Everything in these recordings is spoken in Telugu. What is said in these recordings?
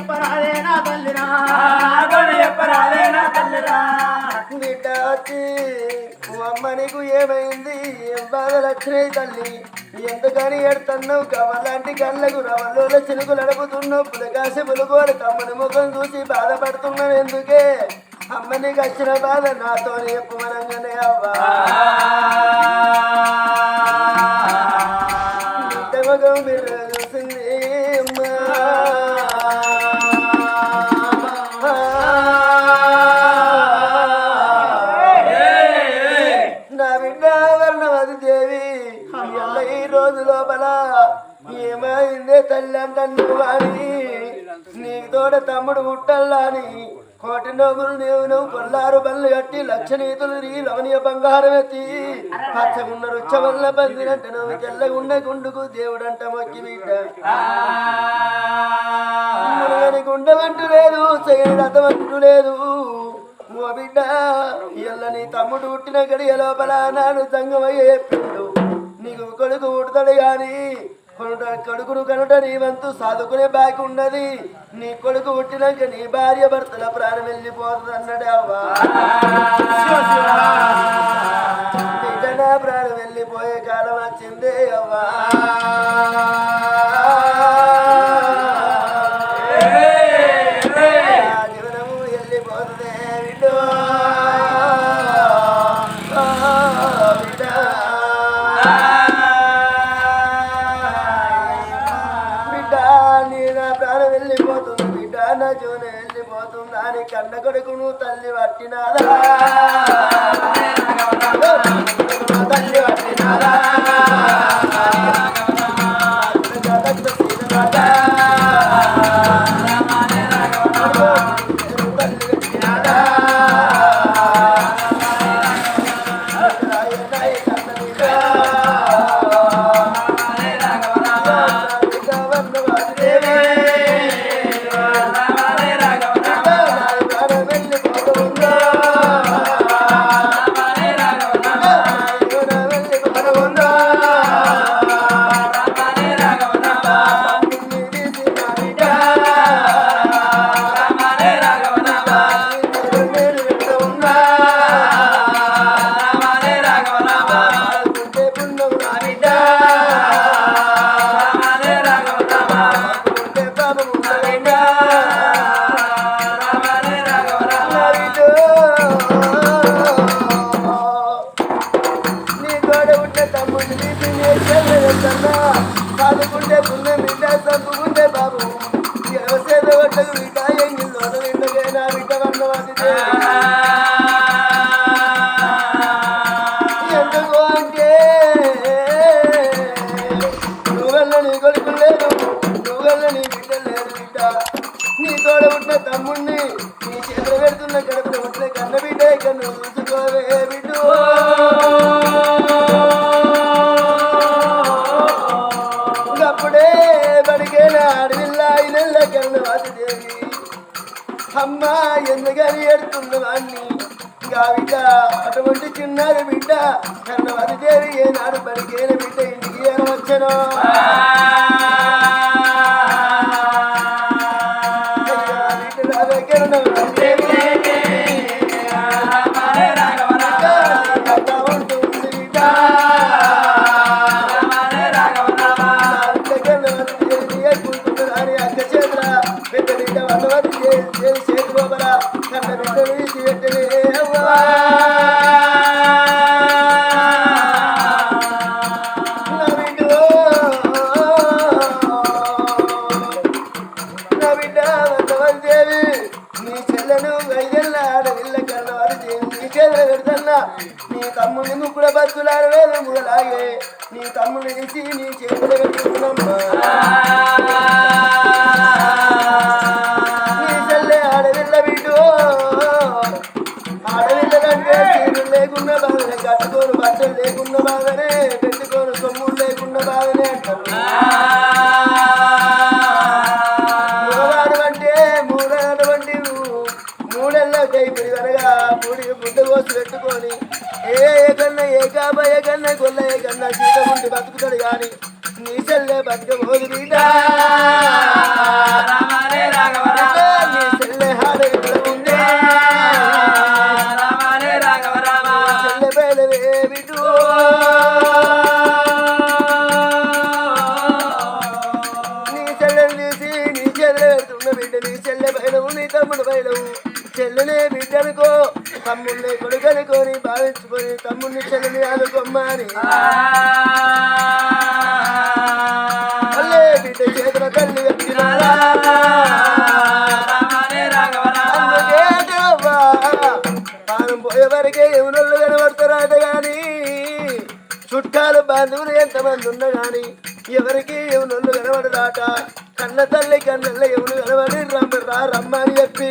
చెప్పరాదే నా తల్లిరా? నాతోని చెప్పరాదే నా తల్లిరా? బిడ్డ వచ్చి అమ్మ నీకు ఏమైంది బాధలు వచ్చినాయి తల్లి? ఎందుకని ఎడుతున్నావు కవలాంటి కళ్ళకు రవల్లో చిలుకు నడుపుతున్నావు? పులకాసి పులుకోడు తమ్ముని ముఖం చూసి బాధపడుతున్నావు ఎందుకే? అమ్మ నీకు వచ్చిన బాధ నాతో చెప్పమనంగానే అవ్వా. బిడ్డ ముఖం బిడ్డ ఏమైందే తల్లి అని నీకు తోడ తమ్ముడు పుట్టల్లా అని కోటి నోగులు నీవు నువ్వు కొల్లారు బళ్ళు కట్టి లక్ష నీతులు రీ లవనీయ బంగారం ఎత్తి పచ్చగున్న రుచ్చ వల్ల బందినంట నువ్వు తెల్లగుండ గుండుకు దేవుడంట మొక్కి బిడ్డ. మునగని గుండమంటూ లేదు చేయని రథమంటూ లేదు. ఓ బిడ్డ ఇళ్ళ నీ తమ్ముడు పుట్టిన గడియ లోపల నాడు సంగమయ్య చెప్పిండు. నీకు కొడుకు పుడతాడు కానీ కొనుట కొడుకును కనుట నీ వంతు సాదుకునే బాకి ఉన్నది నీ కొడుకు పుట్టినాక నీ భార్య భర్తల ప్రాణం వెళ్ళిపోతుంది అన్నాడు అవ్వా. నా ప్రాణం వెళ్ళిపోయే కాలం వచ్చిందే అవ్వా. జీవనము వెళ్ళిపోతుందే వెళ్ళిపోతుంది కన్న కొడుకును తల్లి పట్టినాదా తల్లి పట్టినాదా కన్నవారి దేవి ఏనాడు బడికేన బిడ్డ ఇంటికి ఏమొచ్చను తమ్ముని తీసి బాబాయ్ కన్నా గొల్లయ్య కన్నా సీత ఉండి బతుకుతాడు కానీ నీ చెల్లె బతుక మోదు బీటా నీ చెల్లె హారడి పడుకుందే చెల్లె పేలవే బిడ్డు నీ చెల్లెలు తీసి నీ చెల్లె పెడుతున్న బిడ్డ నీ బిడ్డనుకో తమ్ముడిని కొడుకనుకోని భావించుకొని తమ్ముడిని చెల్లెని మళ్ళీ బిడ్డ చేతుల తల్లి వచ్చినారా రామనే రాఘవరా అందుకే దేవా, తాను పోయే వరకే ఎవరొల్లు కనబడతారాట గాని చుట్టాలు బంధువులు ఎంతమంది ఉన్నా గాని ఎవరికి ఎవరొల్లు కనబడదాట కన్న తల్లి కన్నెల్ల ఎవరు కనబడి రమ్మ రా రమ్మని చెప్పి.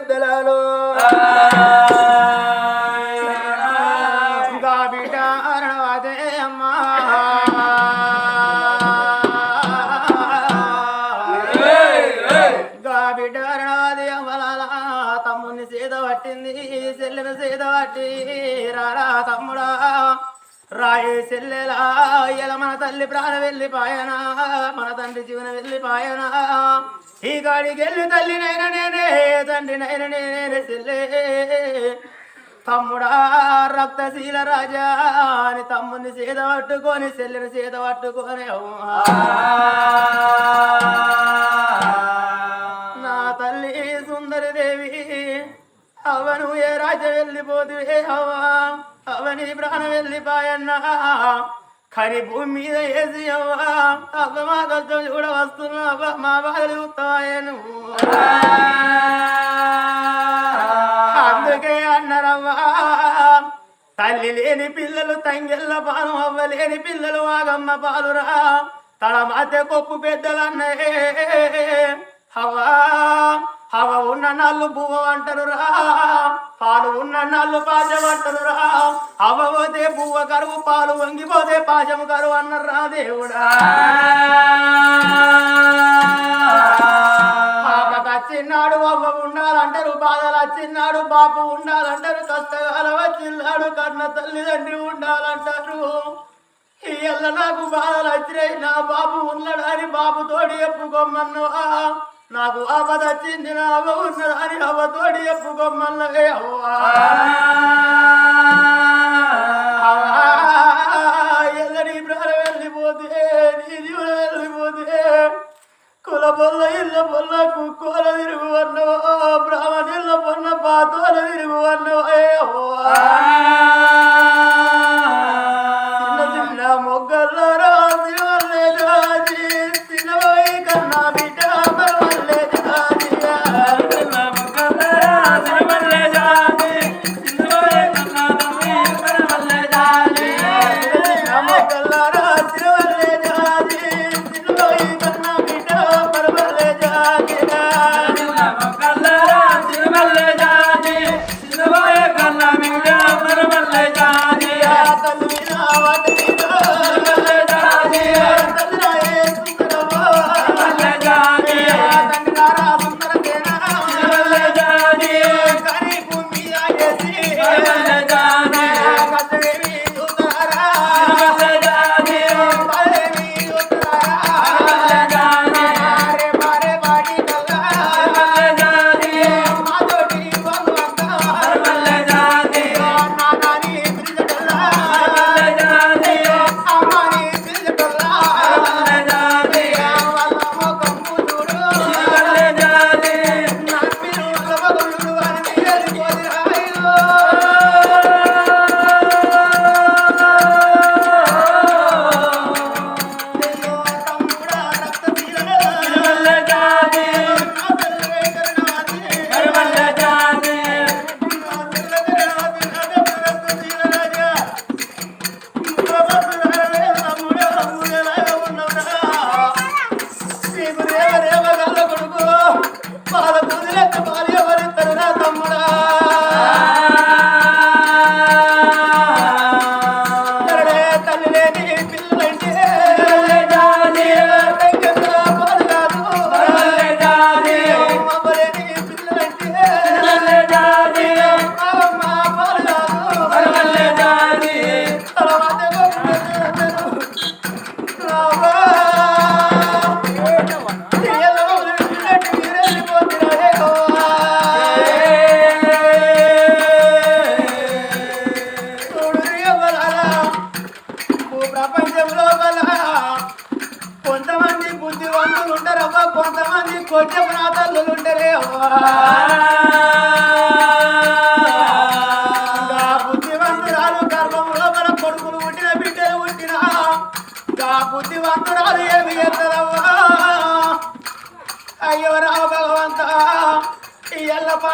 పెద్దలాలో రాయే సెల్లెలా ఇలా మన తల్లి ప్రాణ వెళ్ళిపాయనా మన తండ్రి జీవన వెళ్ళిపాయనా. ఈ గాడికి వెళ్ళి తల్లినైనా నేనే తండ్రినైనా నేనే సెల్లే తమ్ముడా రక్తశీల రాజా అని తమ్ముని సీత పట్టుకొని సెల్లిని సీత పట్టుకొని ఏ రాజ వెళ్ళిపోతువే హవా. అవని ప్రాణం వెళ్ళిపాయన్నా కని భూమి మీద వేసి అవ్వా అవ్వ మా కష్టం చూడ వస్తున్నా మా బాధలు చూస్తాయను అందుకే అన్నారవ్వా. తల్లి లేని పిల్లలు తంగెళ్ళ పాలు అవ్వలేని పిల్లలు ఆగమ్మ పాలురా. తల మధ్య కొప్పు పెద్దలు అన్నయే హవా. హవ ఉన్న నల్లు బువ్వ అంటారు రా. పాలు ఉన్న నల్లు పాశం అంటారు రా. హవ పోతే పువ్వ కరువు పాలు వంగిపోతే పాశం కరువు అన్నారు రా దేవుడా. వచ్చిన్నాడు అవ్వ ఉండాలంటారు బాధలు వచ్చిన్నాడు బాపు ఉండాలంటారు కష్టకాలం వచ్చిన్నాడు కన్న తల్లిదండ్రి ఉండాలంటారు. ఈ నాకు బాధలు వచ్చినాయి నా బాబు ఉన్నాడని బాబు తోడి నాకు ఆపద వచ్చింది నా అవ్వ ఉన్నదని అవ్వ తోడి ఎప్పుకోమన్నవే అవ్వా? ఎల్లడి ప్రాణం వెళ్ళిపోతే నీ జీవనం వెళ్ళిపోతే కుల పొల్ల ఇళ్ళ పొల్ల కుక్కోల తిరుగు అన్నవో బ్రాహ్మణిళ్ళ పొన్న పాతోల తిరుగు అన్నవో చిన్న చిన్న మొగ్గల్లో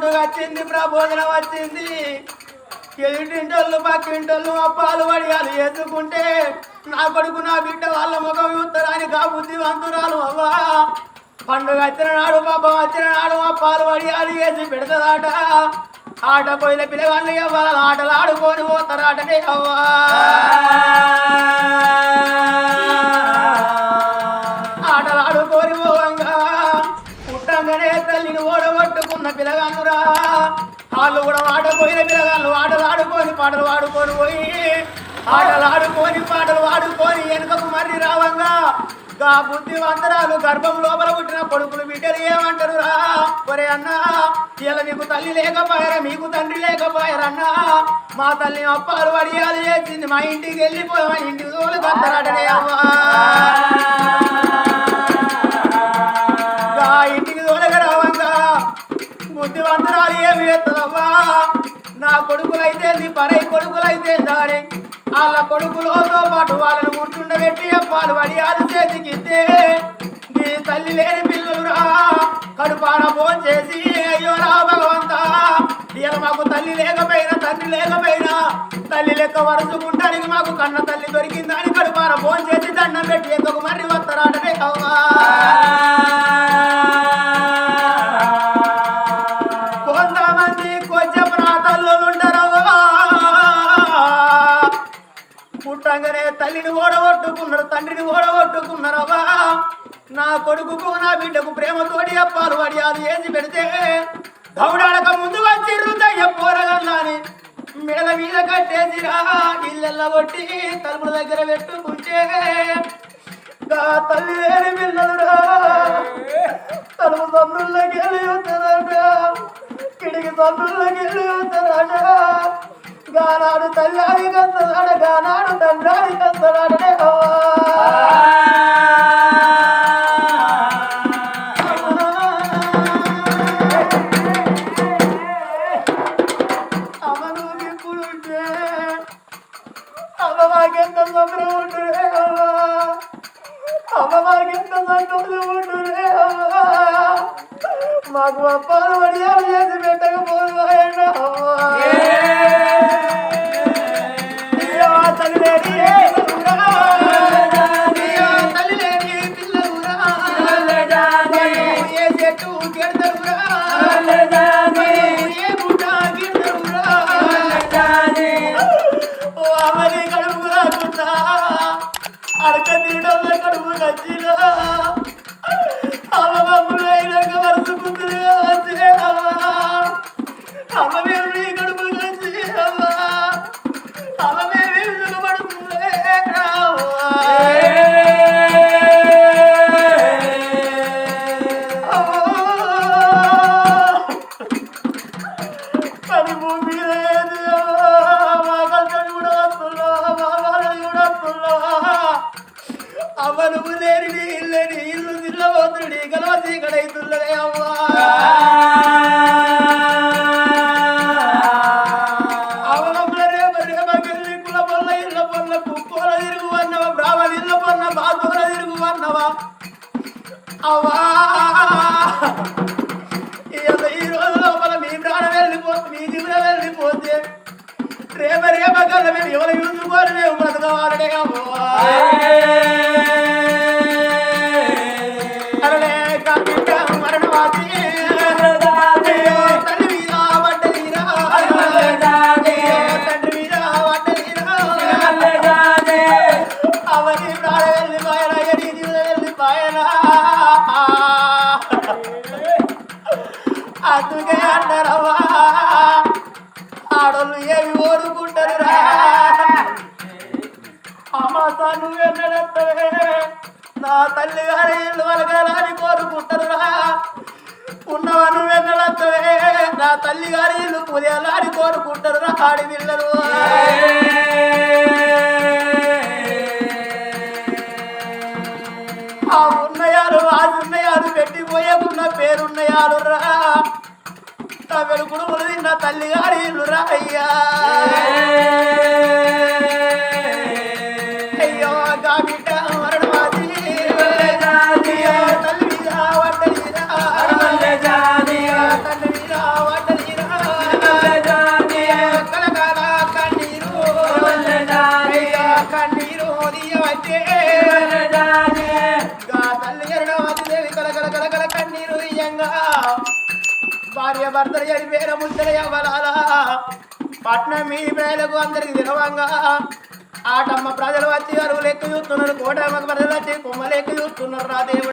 పండుగ వచ్చింది ప్రబోధన వచ్చింది. ఎదుటింటోళ్ళు పక్కింటోళ్ళు అప్పాలు వడియాలు ఎత్తుకుంటే నా కొడుకు నా బిడ్డ వాళ్ళ ముఖం చూస్తారని కా బుద్ధివంతురాలు అవ్వా. పండుగ వచ్చిన నాడు పాపం వచ్చిన నాడు అప్పాలు వడియాలు వేసి పెడతదాట. ఆట పోయిన పిల్లవాళ్ళు ఇవ్వాలి ఆటలు ఆడుకొని పోతారాటనే అవ్వా. వాళ్ళు కూడా ఆడపోయిన పిల్లగాళ్ళు ఆటలు ఆడుకొని పాటలు ఆడుకొని పోయి ఆటలు ఆడుకొని పాటలు ఆడుకొని వెనుకకు మర్రి రావంగా. గా బుద్ధివంతరాలు గర్భం లోపల పుట్టిన కొడుకులు బిడ్డలు ఏమంటారు రా ఒరే అన్నా ఇలా నీకు తల్లి లేకపోయారా? మీకు తండ్రి లేకపోయారన్నా మా తల్లి అప్పాలు వడియాలు చేసింది మా ఇంటికి వెళ్ళిపోయి మా ఇంటికి తోలు కత్తరాటనే అమ్మా. నా కొడుకులైతే పరై కొడుకులైతే దారి. వాళ్ళ కొడుకులతో పాటు వాళ్ళని గుర్తుండబెట్టి అప్పాలు వడియాలు చేతికిస్తే నీ తల్లి లేని పిల్లలురా కడుపాన ఫోన్ చేసి అయ్యో రా భగవంత. ఇలా మాకు తల్లి లేకపోయినా తండ్రి లేకపోయినా తల్లి లెక్క వరుసుకుంటానికి మాకు కన్న తల్లి దొరికిందని కడుపాన ఫోన్ చేసి దండం పెట్టి ఎందుకు మరి వస్తారాటనే కావా నా కొడుకుకు నా బిడ్డకు ప్రేమతోటి అప్పాలు వడియాలు వేసి పెడితే దౌడాడక ముందు వచ్చి రుదయ్య పోరగల్లాని మెడల మీద కట్టేసిరా ఇల్లెల్ల కొట్టి తలుపుల దగ్గర పెట్టుకుంటే తల్లి లేని పిల్లలురా తలుపు తమ్ముళ్ళకి వెళ్ళి వస్తారట కిడికి తమ్ముళ్ళకి వెళ్ళి వస్తారట గానాడు తల్లాడి కస్తాడ గానాడు తండ్రాడి కస్తాడనే అమ్మ మాకెంత సంబరం ఉంటుందే అమ్మ మాకెంత సంతోషం ఉంటుందే మాకు అప్పాలు వడియాలు చేసి పెట్టకపోదు ఆయన అడక తీయడంలో కడుపు నచ్చినా అమ్మ మమ్మల్ని వరుసుకుంటుంది అమ్మ మేము నీ కడుపు అవ్వ నువ్వు లేని నీ ఇల్లని ఇల్లు తిల్లబోతుడి గలవసి కడైతున్నదే అవ్వా. ఆ తల్లి గారి ఇల్లు వలగాలని కోరుకుంటారు ఉన్నవా నా తల్లి గారి ఇల్లు పుదేలాని కోరుకుంటారు ఆడి పిల్లలు. ఆ ఉన్నయాలు రాజున్నయాలు పెట్టిపోయేకున్న పేరున్నయాలు రా నా వెలుగుడు ఉలది నా తల్లి గారి ఇల్లు రా అయ్యా. భార్య భర్తలు చనిపోయిన ముద్దలు యవ్వలాల పట్నం మీ పేలకు అందరికి తినవంగా ఆటమ్మ ప్రజలు వచ్చి అరువులు ఎక్కువ చూస్తున్నారు కోటమ్మ ప్రజలు వచ్చి కొమ్మలు ఎక్కువ చూస్తున్నారు